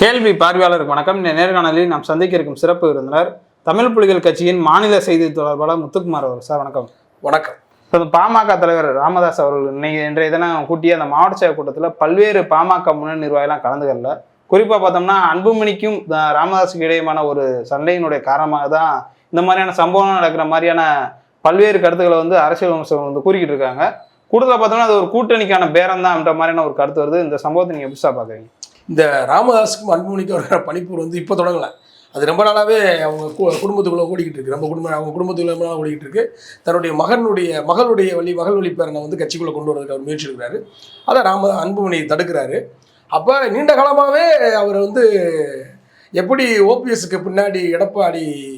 கேள்வி பார்வையாளருக்கு வணக்கம். இந்த நேர்காணலில் நாம் சந்திக்க இருக்கும் சிறப்பு விருந்தினர் தமிழ் புலிகள் கட்சியின் மாநில செய்தி தொடர்பாளர் முத்துக்குமார் அவர் சார் வணக்கம். வணக்கம். இப்போ பாமக தலைவர் ராமதாஸ் அவர்கள் இன்னைக்கு இன்றைய தினம் கூட்டிய அந்த மாவட்ட செயல் கூட்டத்தில் பல்வேறு பாமக முன்னணி நிர்வாகிலாம் கலந்துக்கல. குறிப்பாக பார்த்தோம்னா அன்புமணிக்கும் ராமதாஸுக்கு இடையேயான ஒரு சண்டையினுடைய காரணமாக தான் இந்த மாதிரியான சம்பவம் நடக்கிற மாதிரியான பல்வேறு கருத்துக்களை வந்து அரசியல் விமர்சகர்கள் வந்து கூறிக்கிட்டு இருக்காங்க. கூடுதலாக பார்த்தோம்னா அது ஒரு கூட்டணிக்கான பேரம் தான் என்ற மாதிரியான ஒரு கருத்து வருது. இந்த சம்பவத்தை நீங்கள் சார் பார்க்குறீங்க. இந்த ராமதாஸுக்கும் அன்புமணிக்கும் வர பனிப்பூர் வந்து இப்போ தொடங்கலை. அது ரொம்ப நாளாகவே அவங்க கு- ஓடிக்கிட்டு இருக்கு. நம்ம குடும்பம் அவங்க குடும்பத்துக்குள்ளே ஓடிக்கிட்டு இருக்கு. தன்னுடைய மகனுடைய மகளுடைய வழி மகள் வழி பேரனை வந்து கட்சிக்குள்ளே கொண்டு வரதுக்கு அவர் முயற்சி எடுக்கிறாரு. அதை ராம அன்புமணி தடுக்கிறாரு. அப்போ நீண்ட காலமாகவே அவர் வந்து எப்படி ஓபிஎஸ்க்கு பின்னாடி எடப்பாடி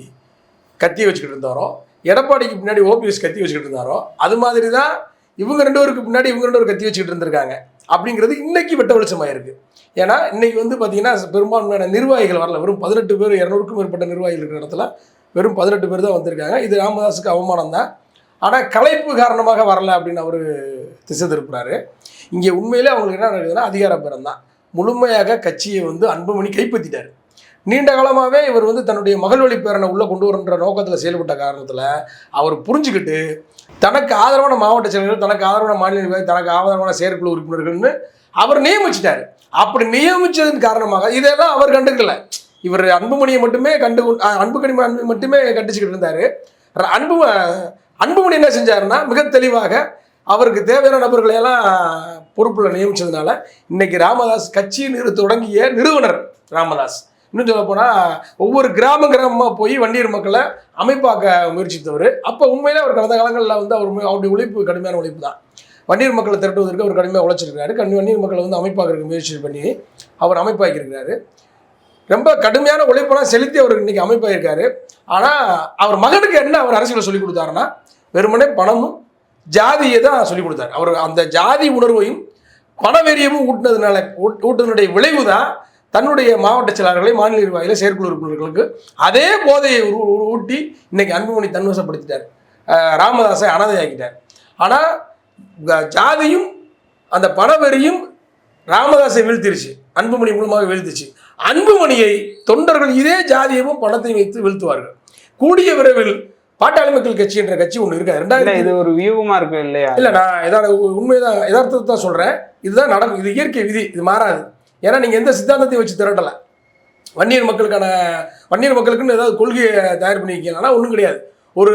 கத்தி வச்சுக்கிட்டு இருந்தாரோ எடப்பாடிக்கு பின்னாடி ஓபிஎஸ் கத்தி வச்சுக்கிட்டு இருந்தாரோ அது மாதிரி தான் இவங்க ரெண்டு பேருக்கு பின்னாடி இவங்க ரெண்டு பேரும் கத்தி வச்சுக்கிட்டு இருந்திருக்காங்க. அப்படிங்கிறது இன்னைக்கு வெட்ட வெளிச்சமாயிருக்கு. ஏன்னா இன்னைக்கு வந்து பார்த்தீங்கன்னா பெரும்பான்மையான நிர்வாகிகள் வரல. வெறும் பதினெட்டு பேர் இரநூறுக்கும் மேற்பட்ட நிர்வாகிகள் இருக்கிற இடத்துல வெறும் பதினெட்டு பேர் தான் வந்திருக்காங்க. இது ராமதாஸுக்கு அவமானம் தான். ஆனால் கலைப்பு காரணமாக வரல அப்படின்னு அவர் திசை திருப்புறாரு. இங்கே உண்மையிலே அவங்களுக்கு என்ன நடக்குதுன்னா அதிகார பேரம் தான். முழுமையாக கட்சியை வந்து அன்புமணி கைப்பற்றிட்டார். நீண்ட காலமாகவே இவர் வந்து தன்னுடைய மகள் வழி பேரனை உள்ளே கொண்டு வரன்ற நோக்கத்தில் செயல்பட்ட காரணத்தில் அவர் புரிஞ்சுக்கிட்டு தனக்கு ஆதரவான மாவட்ட செயலர்கள் தனக்கு ஆதரவான மாநில நிர்வாகி தனக்கு ஆதரவான செயற்குழு உறுப்பினர்கள்னு அவர் நியமிச்சிட்டார். அப்படி நியமிச்சதன் காரணமாக இதெல்லாம் அவர் கண்டுக்கல. இவர் அன்புமணியை மட்டுமே கண்டு கொண்டு- அன்பு மட்டுமே கண்டிச்சுக்கிட்டு இருந்தார். அன்பு அன்புமணி என்ன செஞ்சாருன்னா மிக தெளிவாக அவருக்கு தேவையான நபர்களை எல்லாம் பொறுப்பில் நியமிச்சதுனால இன்னைக்கு ராமதாஸ் கட்சி நிறு தொடங்கிய நிறுவனர் ராமதாஸ். இன்னும் சொல்ல போனால் ஒவ்வொரு கிராம கிராமமாக போய் வண்டியர் மக்களை அமைப்பாக்க முயற்சித்தவர். அப்போ உண்மையிலே அவர் கடந்த காலங்களில் வந்து அவர் அவருடைய உழைப்பு கடுமையான உழைப்பு தான். வண்டியர் மக்களை திரட்டுவதற்கு அவர் கடுமையாக உழைச்சிருக்காரு கண் வண்டியர் மக்களை வந்து அமைப்பாக்கிறதுக்கு முயற்சி பண்ணி அவர் அமைப்பாக்கியிருக்கிறாரு. ரொம்ப கடுமையான உழைப்பெல்லாம் செலுத்தி அவர் இன்றைக்கி அமைப்பாயிருக்காரு. ஆனால் அவர் மகனுக்கு என்ன அவர் அரசியலை சொல்லிக் கொடுத்தாருன்னா வெறுமனே பணமும் ஜாதியை தான் சொல்லிக் கொடுத்தாரு. அவர் அந்த ஜாதி உணர்வையும் பணவெறியமும் ஊட்டினதுனால ஊட்- ஊட்டுனதுடைய விளைவு தான் தன்னுடைய மாவட்ட செயலாளர்களை மாநில நிர்வாகிகளை செயற்குழு உறுப்பினர்களுக்கு அதே போதையை ஊட்டி இன்னைக்கு அன்புமணி தன்வசப்படுத்திட்டார். ராமதாஸை அனாதையாக்கிட்டார். ஆனால் ஜாதியும் அந்த பணவெறியும் ராமதாஸை வீழ்த்திருச்சு. அன்புமணி மூலமாக வீழ்த்துச்சு. அன்புமணியை தொண்டர்கள் இதே ஜாதியமும் பணத்தையும் வைத்து வீழ்த்துவார்கள். கூடிய விரைவில் பாட்டாளி மக்கள் கட்சி என்ற கட்சி ஒன்று இருக்கு இல்லை ரெண்டாயிரத்தி இது ஒரு வியூகமா இருக்கு இல்லையா? இல்லை நான் இதான உண்மைதான் யதார்த்தத்தை தான் சொல்கிறேன் இதுதான் நடக்கும் இது இயற்கை விதி இது மாறாது. ஏன்னா நீங்கள் எந்த சித்தாந்தத்தையும் வச்சு திரட்டலை. வன்னியர் மக்களுக்கான வன்னியர் மக்களுக்குன்னு ஏதாவது கொள்கையை தயார் பண்ணியிருக்கீங்கன்னா ஒன்றும் கிடையாது. ஒரு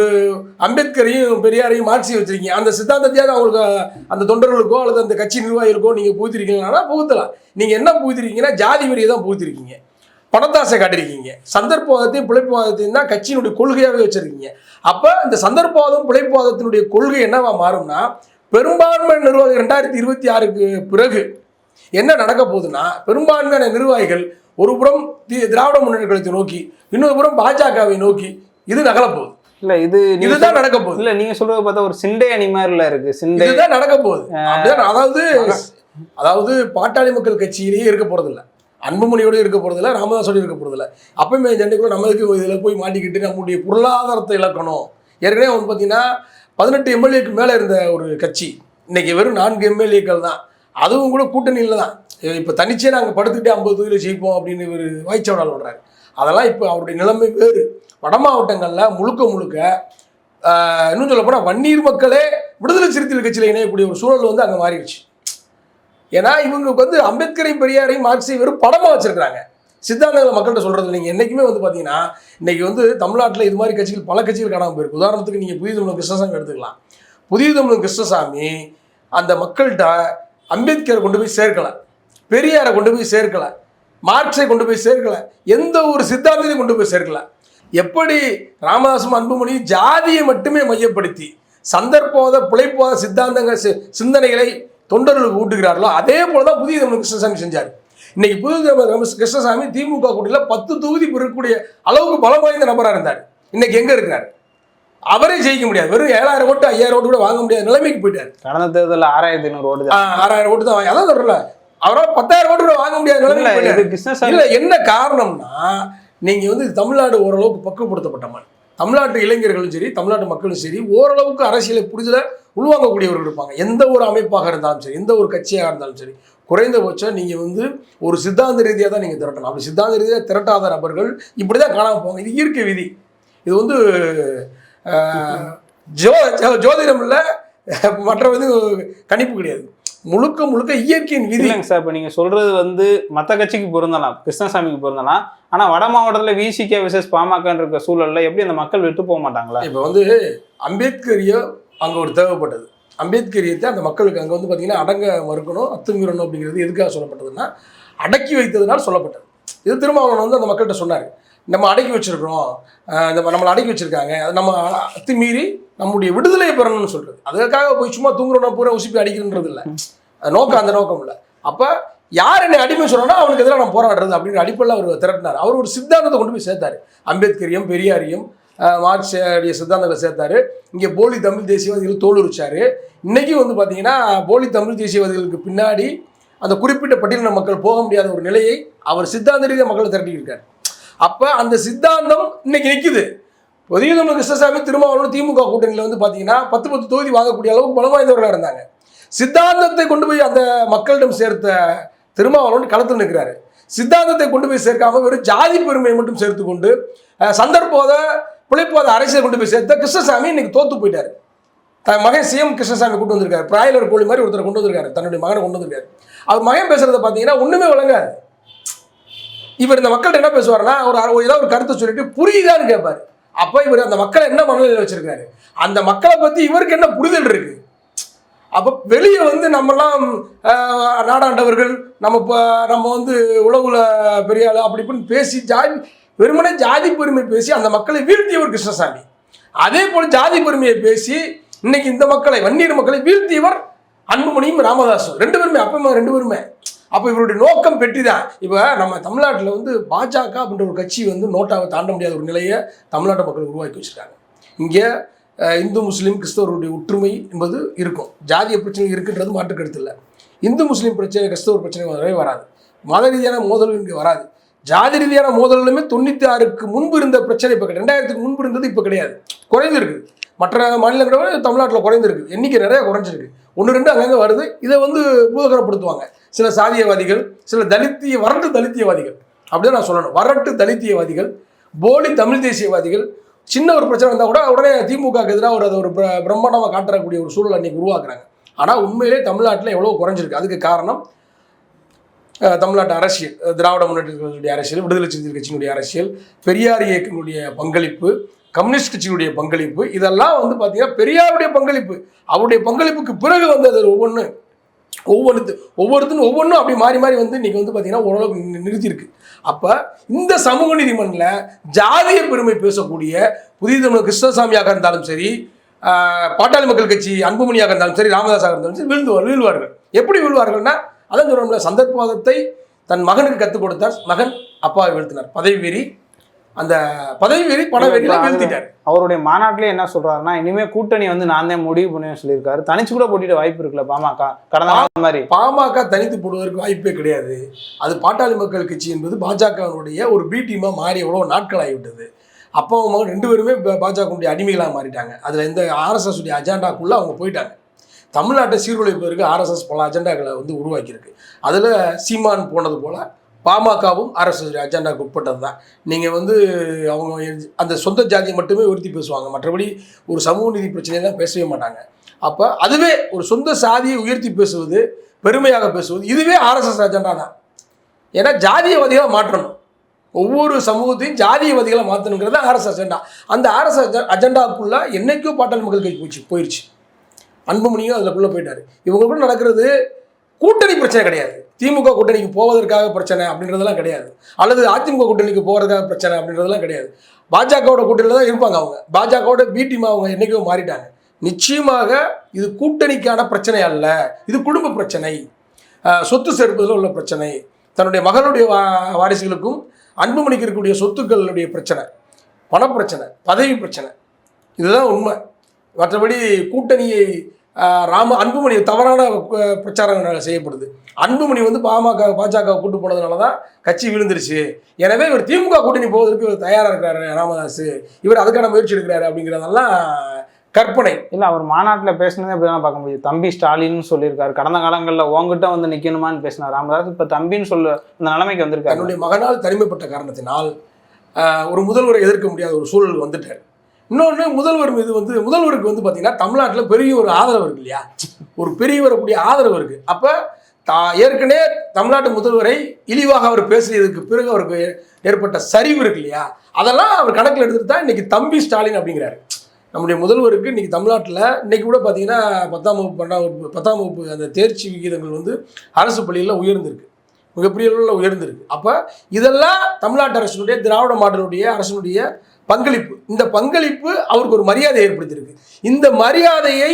அம்பேத்கரையும் பெரியாரையும் மாற்றி வச்சுருக்கீங்க. அந்த சித்தாந்தத்தையாவது அவங்களுக்கு அந்த தொண்டர்களுக்கோ அல்லது அந்த கட்சி நிர்வாகிகளுக்கோ நீங்கள் புகுத்திருக்கீங்கன்னா புகுத்தலாம். நீங்கள் என்ன புகுத்திருக்கீங்கன்னா ஜாதி வரியை தான் புகுத்திருக்கீங்க. பணத்தாசை காட்டிருக்கீங்க சந்தர்ப்பவாதத்தையும் பிழைப்புவாதத்தையும் தான் கட்சியினுடைய கொள்கையாகவே வச்சுருக்கீங்க. அப்போ இந்த சந்தர்ப்பவாதம் பிழைப்புவாதத்தினுடைய கொள்கை என்னவா மாறும்னா பெரும்பான்மை நிர்வாகம் ரெண்டாயிரத்தி இருபத்தி ஆறுக்கு பிறகு என்ன நடக்க போகுதுன்னா பெரும்பான்மையான நிர்வாகிகள் ஒரு புறம் திராவிட முன்னேற்ற கழகத்தை நோக்கி இன்னொரு புறம் பாஜகவை நோக்கி இது நகலப் போகுது. இல்ல இது இதுதான் நடக்க போகுது. இல்ல நீங்க சொல்றது பார்த்தா ஒரு சிண்டை அணி மாதிரில இருக்கு. சிண்டை இதுதான் நடக்க போகுது. அதாவது அதாவது பாட்டாளி மக்கள் கட்சியிலேயே இருக்க போறதில்ல. அன்புமணியோட இருக்க போறதில்ல ராமதாஸோட இருக்க போறதில்ல. அப்பயுமே ஜெண்டுக்குள்ள நம்மளுக்கு இதில் போய் மாட்டிக்கிட்டு நம்முடைய பொருளாதாரத்தை இழக்கணும்? ஏற்கனவே வந்து பார்த்தீங்கன்னா பதினெட்டு எம்எல்ஏக்கு மேலே இருந்த ஒரு கட்சி இன்னைக்கு வெறும் நான்கு எம்எல்ஏக்கள் தான். அதுவும் கூட கூட்டணியில் தான். இப்போ தனிச்சே நாங்கள் படுத்துக்கிட்டே ஐம்பது தொகுதியில் ஜெயிப்போம் அப்படின்னு ஒரு வாய்ச்சவடால் சொல்கிறாரு அதெல்லாம் இப்போ அவருடைய நிலைமை வேறு. வட மாவட்டங்களில் முழுக்க முழுக்க இன்னும் சொல்லப்போனால் வன்னீர் மக்களே விடுதலை சிறுத்தைகள் கட்சியில் இணையக்கூடிய ஒரு சூழல் வந்து அங்கே மாறிடுச்சு. ஏன்னா இவங்களுக்கு வந்து அம்பேத்கரையும் பெரியாரையும் மார்க்ஸையும் வெறும் படமாக வச்சுருக்காங்க சித்தாந்தங்களை மக்கள்கிட்ட சொல்கிறது நீங்கள் என்றைக்குமே வந்து பார்த்தீங்கன்னா இன்றைக்கி வந்து தமிழ்நாட்டில் இது மாதிரி கட்சிகள் பல கட்சிகள் காணாமல் போயிருக்கு. உதாரணத்துக்கு நீங்கள் புதிய தமிழ் கிருஷ்ணசாமி எடுத்துக்கலாம். புதிய தமிழ் கிருஷ்ணசாமி அந்த மக்கள்கிட்ட அம்பேத்கரை கொண்டு போய் சேர்க்கலை பெரியாரை கொண்டு போய் சேர்க்கலை மார்க்ஸை கொண்டு போய் சேர்க்கலை எந்த ஒரு சித்தாந்தத்தையும் கொண்டு போய் சேர்க்கலை. எப்படி ராமதாசும் அன்புமணி ஜாதியை மட்டுமே மையப்படுத்தி சந்தர்ப்போத பிழைப்போத சித்தாந்தங்கள் சி- சிந்தனைகளை தொண்டர்களுக்கு ஊட்டுகிறார்களோ அதே போல தான் புதிய தமிழ் கிருஷ்ணசாமி செஞ்சார். இன்னைக்கு புதிய தமிழ் கிருஷ்ணசாமி திமுக கூட்டில் பத்து தொகுதி பெறக்கூடிய அளவுக்கு பலம் வாய்ந்த நபராக இருந்தார். இன்னைக்கு எங்கே இருக்கிறார்? அவரே ஜெயிக்க முடியாது. வெறும் ஏழாயிரம் ஓட்டு ஐயாயிரம் ஓட்டு கூட வாங்க முடியாத நிலைமைக்கு போயிட்டார். கடந்த தேர்தலில் ஆறாயிரத்தி ஐநூறு ஓடுது ஆ, ஆறாயிரம் ஓட்டு தான் அதான் சொல்றல அவரால் பத்தாயிரம் ஓட்டு கூட வாங்க முடியாத கிருஷ்ணசாமி இல்ல என்ன காரணம்னா நீங்க வந்து தமிழ்நாடு ஓரளவுக்கு பக்குவப்படுத்தப்பட்ட தமிழ்நாட்டு இளைஞர்களும் சரி தமிழ்நாட்டு மக்களும் சரி ஓரளவுக்கு அரசியலை புரிதலை உள்வாங்கக்கூடியவர்கள் இருப்பாங்க. எந்த ஒரு அமைப்பாக இருந்தாலும் சரி எந்த ஒரு கட்சியாக இருந்தாலும் சரி குறைந்தபட்சம் நீங்கள் வந்து ஒரு சித்தாந்த ரீதியாக தான் நீங்கள் திரட்டணும். அப்படி சித்தாந்த ரீதியாக திரட்டாத நபர்கள் இப்படி தான் காணாமல் போவாங்க. இது இயற்கை விதி. இது வந்து ஜோ ஜோ- ஜோதிடம் இல்லை மற்ற வந்து கணிப்பு கிடையாது. முழுக்க முழுக்க இயற்கையின் விதி. இல்லைங்க சார் இப்போ நீங்கள் சொல்றது வந்து மற்ற கட்சிக்கு பொருந்தலாம். கிருஷ்ணசாமிக்கு பொருந்தலாம். ஆனால் வட மாவட்டத்தில் விசிகே விசஸ் பாமகன்னு இருக்க சூழல்ல எப்படி அந்த மக்கள் விட்டு போக மாட்டாங்களா? இப்போ வந்து அம்பேத்கரிய அங்கே ஒரு தேவைப்பட்டது. அம்பேத்கரியத்தை அந்த மக்களுக்கு அங்கே வந்து பார்த்தீங்கன்னா அடங்க மறுக்கணும் அத்துமீறணும் அப்படிங்கிறது எதுக்காக சொல்லப்பட்டதுன்னா அடக்கி வைத்ததுனால் சொல்லப்பட்டது. இது திருமாவளவன் வந்து அந்த மக்கள்கிட்ட சொன்னார். நம்ம அடக்கி வச்சிருக்கிறோம். இந்த நம்மளை அடக்கி வச்சுருக்காங்க. அது நம்ம அத்துமீறி நம்முடைய விடுதலையை பெறணும்னு சொல்கிறது அதுக்காக போய் சும்மா தூங்குறோம்னா பூரா உசுப்பி அடிக்கணுன்றது இல்லை. நோக்கம் அந்த நோக்கம் இல்லை. அப்போ யார் என்னை அடிமை சொல்கிறோன்னா அவனுக்கு எதிராக நான் போராடுறது அப்படிங்கிற அடிப்படையில் அவர் திரட்டினார். அவர் ஒரு சித்தாந்தத்தை கொண்டு போய் சேர்த்தாரு. அம்பேத்கரையும் பெரியாரையும் மார்க்சிய சித்தாந்தங்களை சேர்த்தாரு. இங்கே போலி தமிழ் தேசியவாதிகள் தோலுரிச்சாரு. இன்றைக்கி வந்து பார்த்தீங்கன்னா போலி தமிழ் தேசியவாதிகளுக்கு பின்னாடி அந்த குறிப்பிட்ட பட்டியலின மக்கள் போக முடியாத ஒரு நிலையை அவர் சித்தாந்த ரீதியாக மக்களை திரட்டியிருக்கார். அப்போ அந்த சித்தாந்தம் இன்னைக்கு நிற்குது பொதிய தமிழ் கிருஷ்ணசாமி திருமாவளவன் திமுக கூட்டணியில் வந்து பார்த்தீங்கன்னா பத்து பத்து தொகுதி வாங்கக்கூடிய அளவுக்கு பலம் வாய்ந்தவர்களாக இருந்தாங்க. சித்தாந்தத்தை கொண்டு போய் அந்த மக்களிடம் சேர்த்த திருமாவளவன் களத்தில் நிற்கிறாரு. சித்தாந்தத்தை கொண்டு போய் சேர்க்காம வெறும் ஜாதி பெருமையை மட்டும் சேர்த்து கொண்டு சந்தர்ப்போத பிழைப்போத அரசியல் கொண்டு போய் சேர்த்த கிருஷ்ணசாமி இன்னைக்கு தோத்து போயிட்டார். தன் மகன் சிஎம் கிருஷ்ணசாமி கொண்டு வந்திருக்காரு. பிராயலர் கோழி மாதிரி ஒருத்தர் கொண்டு வந்திருக்காரு. தன்னுடைய மகனை கொண்டு வந்திருக்காரு. அவர் மகன் பேசுறத பார்த்தீங்கன்னா ஒண்ணுமே விளங்காது இவர் இந்த மக்கள்கிட்ட என்ன பேசுவாருன்னா ஒரு ஒரு ஏதாவது ஒரு கருத்தை சொல்லிட்டு புரியுதான்னு கேட்பாரு. அப்போ இவர் அந்த மக்களை என்ன மனநிலையில் வச்சிருக்காரு அந்த மக்களை பற்றி இவருக்கு என்ன புரிதல் இருக்கு? அப்போ வெளியே வந்து நம்மலாம் நாடாண்டவர்கள் நம்ம இப்போ நம்ம வந்து உழவுல பெரிய ஆள் அப்படி இப்படின்னு பேசி ஜாதி வெறுமனே ஜாதி பெருமை பேசி அந்த மக்களை வீழ்த்தியவர் கிருஷ்ணசாமி. அதே போல் ஜாதி பெருமையை பேசி இன்னைக்கு இந்த மக்களை வன்னியர் மக்களை வீழ்த்தியவர் அன்புமணியும் ராமதாசும். ரெண்டு பேருமே அப்பமா ரெண்டு பேருமே. அப்போ இவருடைய நோக்கம் பெற்றி தான் இப்போ நம்ம தமிழ்நாட்டில் வந்து பாஜக அப்படின்ற ஒரு கட்சி வந்து நோட்டாவை தாண்ட முடியாத ஒரு நிலையை தமிழ்நாட்டு மக்கள் உருவாக்கி வச்சிருக்காங்க. இங்கே இந்து முஸ்லீம் கிறிஸ்தவருடைய ஒற்றுமை என்பது இருக்கும். ஜாதிய பிரச்சனை இருக்குன்றது மாற்று இல்லை. இந்து முஸ்லீம் பிரச்சனை கிறிஸ்தவர் பிரச்சனை வரவே வராது. மத ரீதியான மோதல் இங்கே வராது. ஜாதி ரீதியான மோதல்களுமே தொண்ணூற்றி ஆறுக்கு முன்பு இருந்த பிரச்சனை இப்போ ரெண்டாயிரத்துக்கு முன்பு இருந்தது இப்போ கிடையாது. குறைந்திருக்கு. மற்ற மாநிலங்களோட தமிழ்நாட்டில் குறைந்திருக்கு. எண்ணிக்கை நிறைய குறைஞ்சிருக்கு. ஒன்று ரெண்டு அங்கங்கே வருது. இதை வந்து பூதகரப்படுத்துவாங்க. சில சாதியவாதிகள் சில தலித்திய வறட்டு தலித்தியவாதிகள் அப்படின்னு நான் சொல்லணும். வரட்டு தலித்தியவாதிகள் போலி தமிழ் தேசியவாதிகள் சின்ன ஒரு பிரச்சனை வந்தால் கூட உடனே திமுகக்கு எதிராக ஒரு அதை ஒரு பிரம்மாண்டமாக காட்டக்கூடிய ஒரு சூழல் அன்னைக்கு உருவாக்குறாங்க. ஆனால் உண்மையிலே தமிழ்நாட்டில் எவ்வளோ குறைஞ்சிருக்கு. அதுக்கு காரணம் தமிழ்நாட்டு அரசியல். திராவிட முன்னேற்ற அரசியல் விடுதலை சிறுத்தைகள் கட்சியினுடைய அரசியல் பெரியார் இயக்கங்களுடைய பங்களிப்பு கம்யூனிஸ்ட் கட்சியினுடைய பங்களிப்பு இதெல்லாம் வந்து பார்த்தீங்கன்னா பெரியாருடைய பங்களிப்பு. அவருடைய பங்களிப்புக்கு பிறகு வந்தது ஒவ்வொன்று ஒவ்வொருத்து ஒவ்வொருத்தரும் ஒவ்வொன்றும் அப்படி மாறி மாறி வந்து இன்றைக்கி வந்து பார்த்திங்கன்னா ஓரளவுக்கு நிறுத்தியிருக்கு. அப்போ இந்த சமூக நீதிமன்றில் ஜாதிய பெருமை பேசக்கூடிய புதிய தமிழ் கிருஷ்ணசாமியாக இருந்தாலும் சரி பாட்டாளி மக்கள் கட்சி அன்புமணியாக இருந்தாலும் சரி ராமதாஸாக இருந்தாலும் சரி விழுந்து வீழ்வார்கள். எப்படி விழுவார்கள்னா அதான் சொல்கிறோம்ல சந்தர்ப்பவாதத்தை தன் மகனுக்கு கற்றுக் கொடுத்தார் மகன் அப்பாவை வீழ்த்தினார். பதவி வெறி அந்த பதவி வெறி பண வெறியில வீழ்த்திட்டார். அவருடைய மாநாட்டிலே என்ன சொல்றாருன்னா இனிமே கூட்டணி வந்து நான் தான் முடிவு பண்ணுவேன் சொல்லியிருக்காரு. தனிச்சு கூட போட்டிட்டு வாய்ப்பு இருக்குல்ல பாமக. கடந்த மாதிரி. பாமக தனித்து போடுவதற்கு வாய்ப்பே கிடையாது. அது பாட்டாளி மக்கள் கட்சி என்பது பாஜகவினுடைய ஒரு பி டீமாக மாறி எவ்வளோ நாட்கள் ஆகிவிட்டது அப்பா மகன் ரெண்டு பேருமே பாஜகவுடைய அடிமைகளாக மாறிட்டாங்க. அதில் இந்த ஆர்எஸ்எஸ் உடைய அஜெண்டாக்குள்ளே அவங்க போயிட்டாங்க. தமிழ்நாட்டை சீர்குலைப்பதற்கு ஆர்எஸ்எஸ் பல அஜெண்டாக்களை வந்து உருவாக்கியிருக்கு. அதில் சீமான் போனது போல் பாமகவும் அரசு அஜெண்டாக்கு உட்பட்டது தான் நீங்கள் வந்து அவங்க அந்த சொந்த ஜாதியை மட்டுமே உறுத்தி பேசுவாங்க. மற்றபடி ஒரு சமூக நீதி பிரச்சனையெல்லாம் பேசவே மாட்டாங்க. அப்போ அதுவே ஒரு சொந்த சாதியை உயர்த்தி பேசுவது பெருமையாக பேசுவது இதுவே ஆர்எஸ்எஸ் அஜெண்டா தான் ஏன்னா ஜாதியவாதிகளை மாற்றணும். ஒவ்வொரு சமூகத்தையும் ஜாதியவாதிகளை மாற்றணுங்கிறது ஆர்எஸ்எஸ் அஜெண்டா. அந்த ஆர்எஸ் அஜெண்டாக்குள்ளே என்னைக்கோ பாட்டாளி மக்கள் கட்சி போச்சு போயிடுச்சு அன்புமணியும் உள்ளே போயிட்டாரு. இவங்க கூட நடக்கிறது கூட்டணி பிரச்சனை கிடையாது. திமுக கூட்டணிக்கு போவதற்காக பிரச்சனை அப்படின்றதெல்லாம் கிடையாது. அல்லது அதிமுக கூட்டணிக்கு போகிறதுக்காக பிரச்சனை அப்படின்றதெல்லாம் கிடையாது. பாஜகவோட கூட்டணியில் தான் இருப்பாங்க அவங்க. பாஜகவோட பி டீம் அவங்க என்றைக்கோ மாறிட்டாங்க. நிச்சயமாக இது கூட்டணிக்கான பிரச்சனை அல்ல. இது குடும்ப பிரச்சனை. சொத்து சேர்ப்பதில் உள்ள பிரச்சனை. தன்னுடைய மகளுடைய வா வாரிசுகளுக்கும் அன்புமணிக்கு இருக்கக்கூடிய சொத்துக்களுடைய பிரச்சனை. பணப்பிரச்சனை பதவி பிரச்சனை. இதுதான் உண்மை. மற்றபடி கூட்டணியை ராம அன்புமணி தவறான பிரச்சாரங்கள் செய்யப்படுது. அன்புமணி வந்து பாமக பாஜக கூட்டு போனதுனால தான் கட்சி விழுந்துருச்சு. எனவே இவர் திமுக கூட்டணி போவதற்கு இவர் தயாராக இருக்கிறாரு ராமதாஸ் இவர் அதுக்கான முயற்சி எடுக்கிறாரு அப்படிங்கிறதெல்லாம் கற்பனை. இல்ல அவர் மாநாட்டுல பேசினதே அப்படிதான் பார்க்க முடியும் தம்பி ஸ்டாலின்னு சொல்லியிருக்காரு. கடந்த காலங்கள்ல உங்ககிட்ட வந்து நிக்கணுமான்னு பேசினார். ராமதாஸ் இப்ப தம்பின்னு சொல்ல அந்த நிலைமைக்கு வந்திருக்காரு. தன்னுடைய மகனால் தனிமைப்பட்ட காரணத்தினால் ஒரு முதல்வரை எதிர்க்க முடியாத ஒரு சூழல் வந்துட்டார். இன்னொன்று முதல்வர் மீது வந்து முதல்வருக்கு வந்து பார்த்தீங்கன்னா தமிழ்நாட்டில் பெரிய ஒரு ஆதரவு இருக்கு இல்லையா? ஒரு பெரிய வரக்கூடிய ஆதரவு இருக்கு. அப்போ தா ஏற்கனவே தமிழ்நாட்டு முதல்வரை இழிவாக அவர் பேசியதுக்கு பிறகு அவருக்கு ஏற்பட்ட சரிவு இருக்கு இல்லையா? அதெல்லாம் அவர் கணக்கில் எடுத்துட்டு தான் இன்னைக்கு தம்பி ஸ்டாலின் அப்படிங்கிறாரு. நம்முடைய முதல்வருக்கு இன்னைக்கு தமிழ்நாட்டில் இன்னைக்கு கூட பார்த்தீங்கன்னா பத்தாம் வகுப்பு பன்னெண்டாம் வகுப்பு பத்தாம் வகுப்பு அந்த தேர்ச்சி விகிதங்கள் வந்து அரசு பள்ளியில் உயர்ந்திருக்கு. மிகப்பெரிய அளவில் உயர்ந்திருக்கு. அப்போ இதெல்லாம் தமிழ்நாட்டு அரசினுடைய திராவிட மாடலுடைய அரசினுடைய பங்களிப்பு. இந்த பங்களிப்பு அவருக்கு ஒரு மரியாதை ஏற்படுத்தியிருக்கு. இந்த மரியாதையை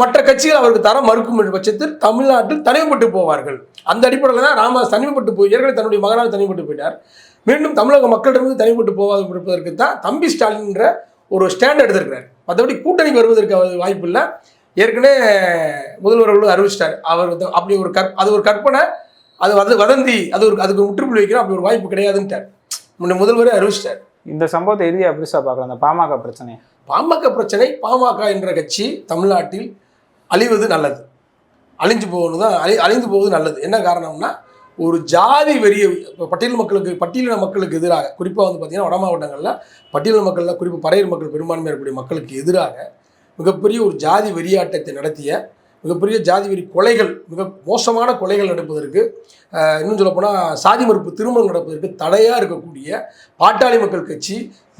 மற்ற கட்சிகள் அவருக்கு தர மறுக்கும் என்ற பட்சத்தில் தமிழ்நாட்டில் தனிமைப்பட்டு போவார்கள். அந்த அடிப்படையில் தான் ராமதாஸ் தனிமைப்பட்டு போய் ஏற்கனவே தன்னுடைய மகனால் தனிமைப்பட்டு போயிட்டார். மீண்டும் தமிழக மக்களிடமிருந்து தனிப்பட்டு போவாது இருப்பதற்கு தான் தம்பி ஸ்டாலின்ற ஒரு ஸ்டாண்ட் எடுத்திருக்கிறார். மற்றபடி கூட்டணிக்கு வருவதற்கு வாய்ப்பு இல்லை. ஏற்கனவே முதல்வர்களும் அறிவிச்சிட்டார். அவர் அப்படி ஒரு கற் அது ஒரு கற்பனை அது வதந்தி அது ஒரு அதுக்கு முற்றுப்புள்ளி வைக்கிறோம் அப்படி ஒரு வாய்ப்பு கிடையாதுன்ட்டார். முன்ன முதல்வரே அறிவிச்சிட்டார். இந்த சம்பவத்தை இறுதியா எப்படி சார் பார்க்கலாம் அந்த பாமக பிரச்சனை பாமக பிரச்சனை பாமக என்ற கட்சி தமிழ்நாட்டில் அழிவது நல்லது. அழிஞ்சு போகணும் தான் அழி அழிந்து போவது நல்லது. என்ன காரணம்னா ஒரு ஜாதி வெறிய இப்போ பட்டியல் மக்களுக்கு பட்டியலின மக்களுக்கு எதிராக குறிப்பாக வந்து பார்த்திங்கன்னா வட மாவட்டங்களில் பட்டியல மக்களில் குறிப்பாக பறையர் மக்கள் பெரும்பான்மை இருக்கக்கூடிய மக்களுக்கு எதிராக மிகப்பெரிய ஒரு ஜாதி வெறியாட்டத்தை நடத்திய மிகப்பெரிய ஜாதி வெறி கொலைகள் மிக மோசமான கொலைகள் நடப்பதற்கு இன்னும் சொல்லப்போனால் சாதி மறுப்பு திருமணம் நடப்பதற்கு தடையாக இருக்கக்கூடிய பாட்டாளி மக்கள் கட்சி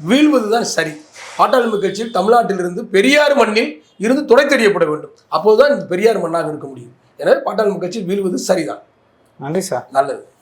வீழ்வது தான் சரி. பாட்டாளி மக்கள் கட்சி தமிழ்நாட்டிலிருந்து பெரியார் மண்ணில் இருந்து துடை தெரியப்பட வேண்டும். அப்போதுதான் இந்த பெரியார் மண்ணாக இருக்க முடியும். எனவே பாட்டாளி மக்கள் கட்சி வீழ்வது சரிதான். நன்றி சார். நல்லது.